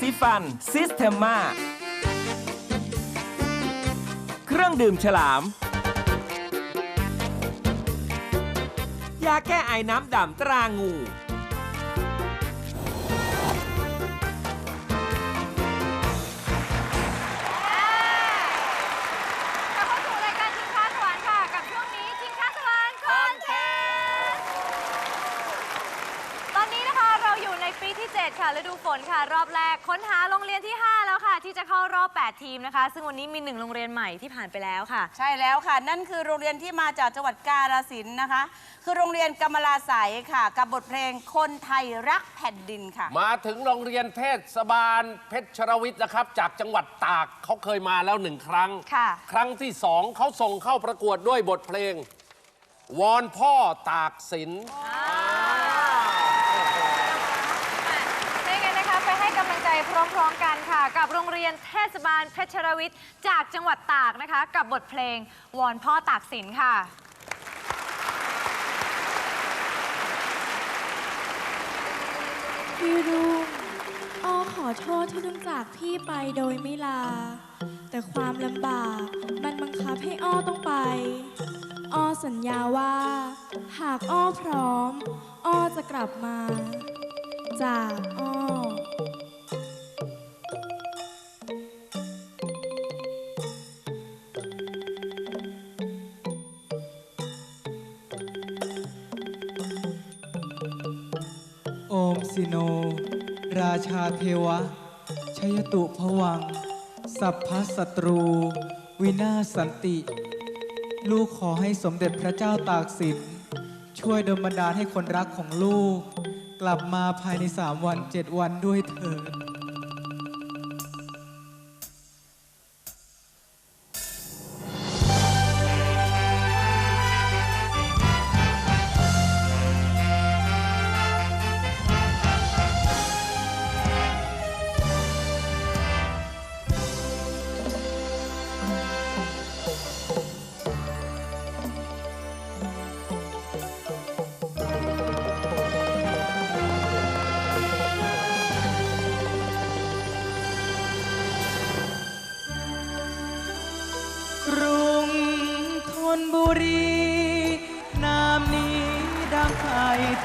สีฟันซิสเทมมาเครื่องดื่มฉลาม ยาแก้ไอน้ำด่ำตรางู ค่ะฤดูฝนค่ะ รอบแรกค้นหาโรงเรียนที่ 5 แล้วค่ะ ที่จะเข้ารอบ 8 ทีมนะคะ ซึ่งวันนี้มีหนึ่งโรงเรียนใหม่ที่ผ่านไปแล้วค่ะ ใช่แล้วค่ะ นั่นคือโรงเรียนที่มาจากจังหวัดกาฬสินธุ์นะคะ คือโรงเรียนกำมลาใสยค่ะ กับบทเพลงคนไทยรักแผ่นดินค่ะ มาถึงโรงเรียนเทศบาล เพชรวิทย์นะครับ จากจังหวัดตากเขาเคยมาแล้วหนึ่งครั้ง ค่ะ ครั้งที่สองเขาส่งเข้าประกวดด้วยบทเพลง วอนพ่อตากสินได้ไงนะคะไปให้กำลังใจ พร้อมๆกันค่ะ กับโรงเรียนเทศบาลเพชรวิทย์จากจังหวัดตากนะคะ กับบทเพลงวอนพ่อตากสินค่ะ พี่รุ่งอ้อขอโทษที่ต้องจากพี่ไปโดยไม่ลา แต่ความลำบากมันบังคับให้อ้อต้องไป อ้อสัญญาว่า หากอ้อพร้อม อ้อจะกลับมา จากอ้อ สิโน ราชาเทวะ ชยตุพวัง สัพพสัตรู วินาศสันติ ลูกขอให้สมเด็จพระเจ้าตากสิน ช่วยดลบันดาลให้คนรักของลูก กลับมาภายในสามวันเจ็ดวันด้วยเถิด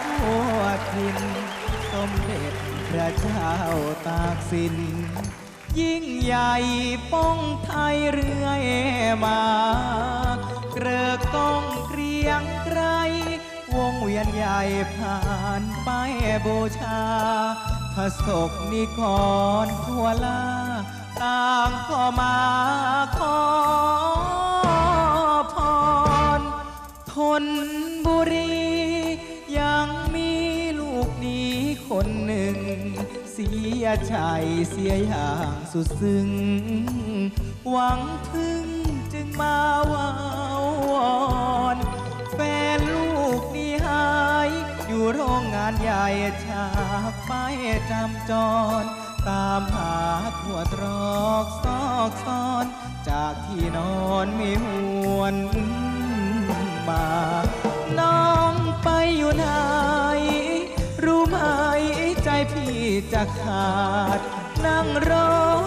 ทั่วถิ่นสมเด็จพระเจ้าตากสิน ยิ่งใหญ่ป้องไทยเรื่อยมา เกริกก้องเกรียงไกรวงเวียนใหญ่ผ่านไปบูชาพระศกนิกรทั่วลาต่างก็มาขอพรทนบุรี นี้คนหนึ่ง เสียใจเสียอย่างสุดซึ้ง หวังพึ่งจึงมาวาวอนแฟนลูกนี่หาย อยู่โรงงานใหญ่จากไปจำจร ตามหาทั่วตรอกซอกซอน จากที่นอนไม่หวนมา น้องไปอยู่ไหน พี่จะขาด นั่งร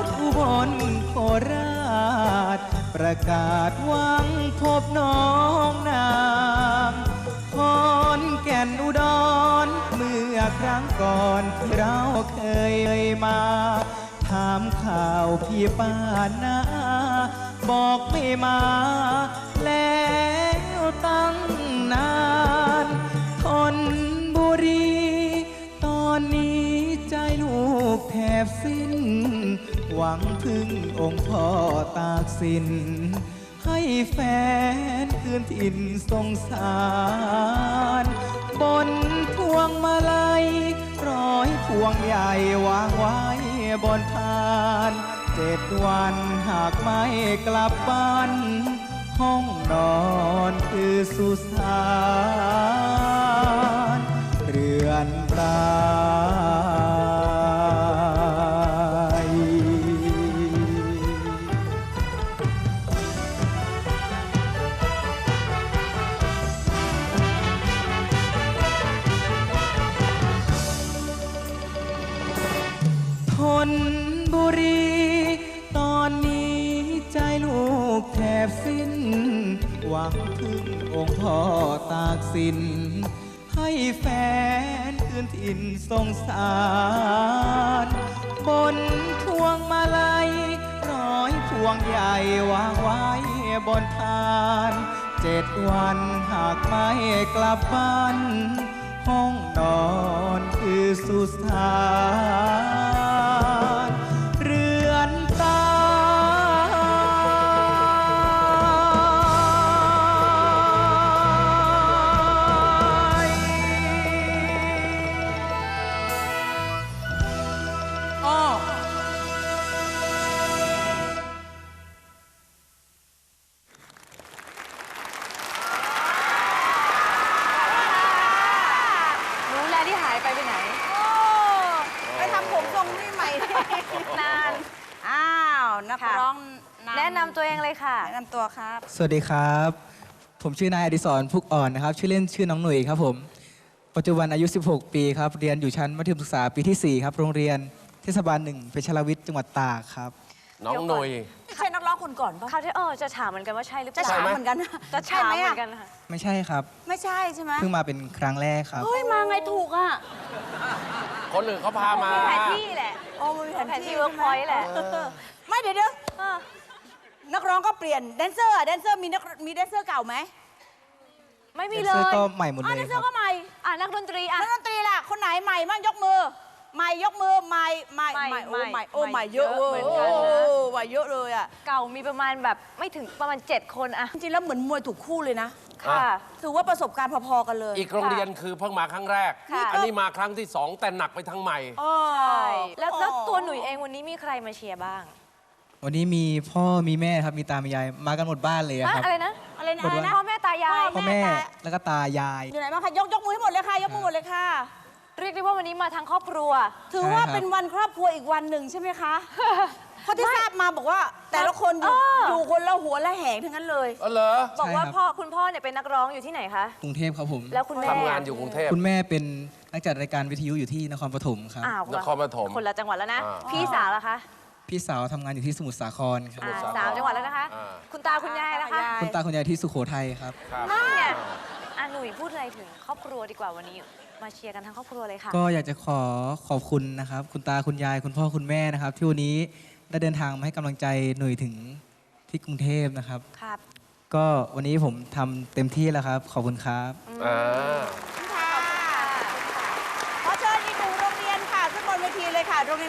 ถอุบลโคราช ประกาศหวังพบน้องนางคอนแก่นอุดร เมื่อครั้งก่อนเราเคยมาถามข่าวพี่ป้านาบอกไม่มาแล้ว บสิ้น หวังพึ่งองค์พ่อตากสิน ให้แฟนคืนถิ่นสงสาร บนพวงมาลัย ร้อยพวงใหญ่วางไว้บนพานเจ็ดวันหากไม่กลับบ้านห้องนอนคือสุสาน นบุรี ตอนนี้ใจลูกแทบสิ้น หวังถึงองค์พ่อตากสิน ให้แฟนคืนถิ่นสงสาร บนทวงมาลัยร้อยพวงใหญ่วางไว้บนทานเจ็ดวันหากไม่กลับบ้าน ห้องนอนคือสุสาน นักค่ะร้องแนะนำตัวเองเลยค่ะ แนะนำตัวครับ สวัสดีครับ ผมชื่อนายอดิศรพุกอ่อนนะครับ ชื่อเล่นชื่อน้องหนุ่ยครับผม ปัจจุบันอายุ 16 ปีครับ เรียนอยู่ชั้นมัธยมศึกษาปีที่ 4 ครับ โรงเรียนเทศบาลหนึ่งเพชรวิทย์จังหวัดตากครับ น้องหนุยไม่ใช่นักร้องคนก่อนปะคราวที่เออจะถามเหมือนกันว่าใช่หรือเปจะล่าถามใช่ไหมเหมือนกันนะจะใช่ถามไหมเหมือะอนกันค่ะไม่ใช่ครับ ไม่ใช่ใช่ไหมเพิ่งมาเป็นครั้งแรกครับ เฮ้ยมาไงถูกอะคนอื่นเขาพามา มีแผนที่แหละ โอ้มีแผนแผนที่ที่ Workpoint แหละ เออไม่เดี๋ยวเดี๋ยวเออนักร้องก็เปลี่ยนแดนเซอร์อะแดนเซอร์มีนักมีแดนเซอร์เก่าไหมไม่มีแดนเลเซอร์ยก็ใหม่หมดอ๋อเลแดยนเซคอรับร์ก็ใหม่ อะนักดนตรีอะ นักดนตรีล่ะ คนไหนใหม่บ้างยกมือ ใหม่ยกมือใหม่ใหม่ใหม่ใหม่โอ้ใหม่ใหม่โอ้ใหใหม่ม่เยอะเยอะเว้ยเหมือนโอ้กันนะใหม่เยอะเลยอะเก่ามีประมาณแบบไม่ถึงประมาณ 7 คนอะจริงๆแล้วเหมือนมวยถูกคู่เลยนะค่ะ ถือว่าประสบการณ์พอๆกันเลยอีกโรงเรียนคือเพิ่งมาครั้งแรก ค่ะ อันนี้มาครั้งที่สองแต่หนักไปทางใหม่ อ๋อใช่แล้วแล้วตัวหนุ่ยเองวันนี้มีใครมาเชียร์บ้าง วันนี้มีพ่อมีแม่ครับมีตามียายมากันหมดบ้านเลยอะอะครับ อะไรนะอะไรนะหมดอะไรวะนะพ่อแม่ตายายพ่อแม่แล้วก็ตายาย อยู่ไหนบ้างคะยกยกมือให้หมดเลยค่ะ ยกมือหมดเลยค่ะ เรียกได้ว่าวันนี้มาทั้งครอบครัว ถือว่าใช่ครับเป็นวันครอบครัวอีกวันหนึ่งใช่ไหมคะเพราะที่ทราบมาบอกว่า แต่ละคนอยู่เอออยู่คนละหัวละแหงทั้งนั้นเลยเออเหรอบอกว่าใช่ครับ พ่อคุณพ่อเนี่ยเป็นนักร้องอยู่ที่ไหนคะ กรุงเทพครับผม แล้วคุณแม่ทำงานอยู่กรุงเทพ คุณแม่เป็นนักจัดรายการวิทยุอยู่ที่นครปฐมครับ อ้าวนครปฐมคนละจังหวัดแล้วนะ อ่า พี่สาวล่ะคะ พี่สาวทำงานอยู่ที่สมุทรสาครครับอ่าสมุทรสาครสามจังหวัดแล้วนะคะ อ่า คุณตาคุณยายล่ะคะยายคุณตาคุณยายที่สุโขทัยครับ ครับเนี่ยอะหนุ่ยพูดอะไรถึงครอบครัวดีกว่าวันนี้ มาเชียร์กันทั้งครอบครัวเลยค่ะ ก็อยากจะขอขอบคุณนะครับ คุณตาคุณยายคุณพ่อคุณแม่นะครับ ที่วันนี้ได้เดินทางมาให้กำลังใจหน่วยถึงที่กรุงเทพนะครับ ครับ ก็วันนี้ผมทำเต็มที่แล้วครับ ขอบคุณครับ อ่า ขอเชิญอีกหนึ่งโรงเรียนค่ะขึ้นบนเวทีเลยค่ะโรงเรียน